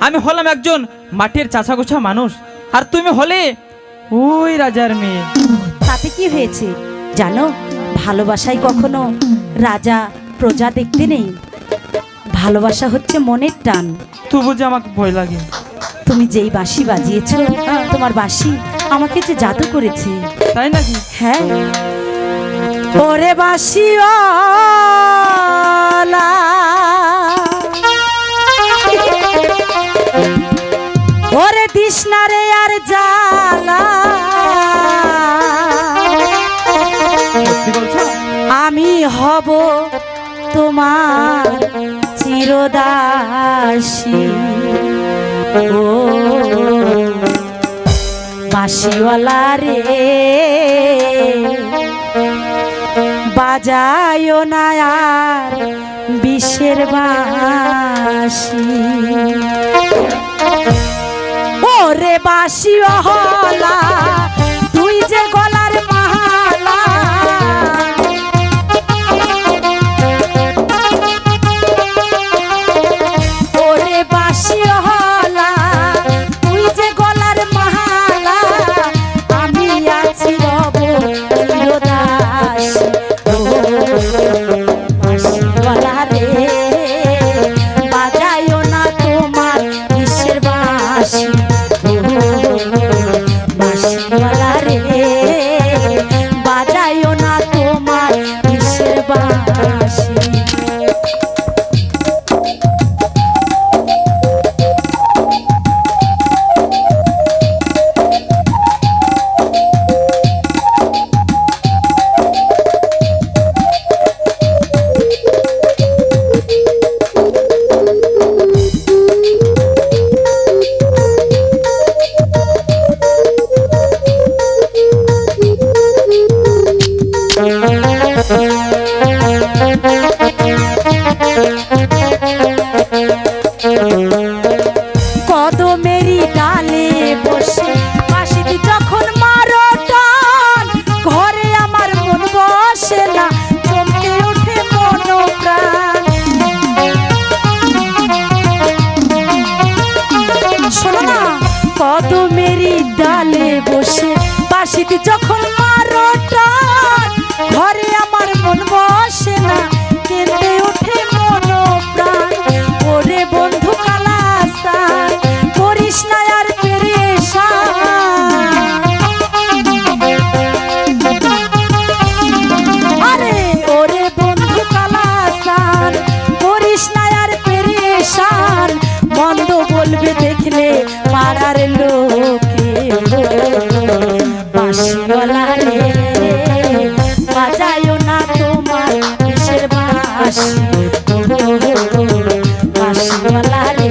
আমি হলাম একজন মাটির চাচা গোছা মানুষ। আর তুমি হলে? ওই রাজার মেয়ে। তাতে কি হয়েছে? জানো ভালোবাসায় কখনো রাজা প্রজা দেখতে নেই। ভালোবাসা হচ্ছে মনের টান। তবু যে আমাকে ভয় লাগে। তুমি যেই বাঁশি বাজিয়েছো তোমার বাঁশি আমাকে যে জাদু করেছে। তাই নাকি? হ্যাঁ। ওরে বাঁশি ওরে দিশনারে আর জালা। সত্যি বলছো? আমি হব তোমার চিরদাসী। ও বাঁশিওয়ালা রে বাজায়ও না আর বিশ্বের বাঁশি। ওরে বাসি তুই যখন বাঁশিওয়ালা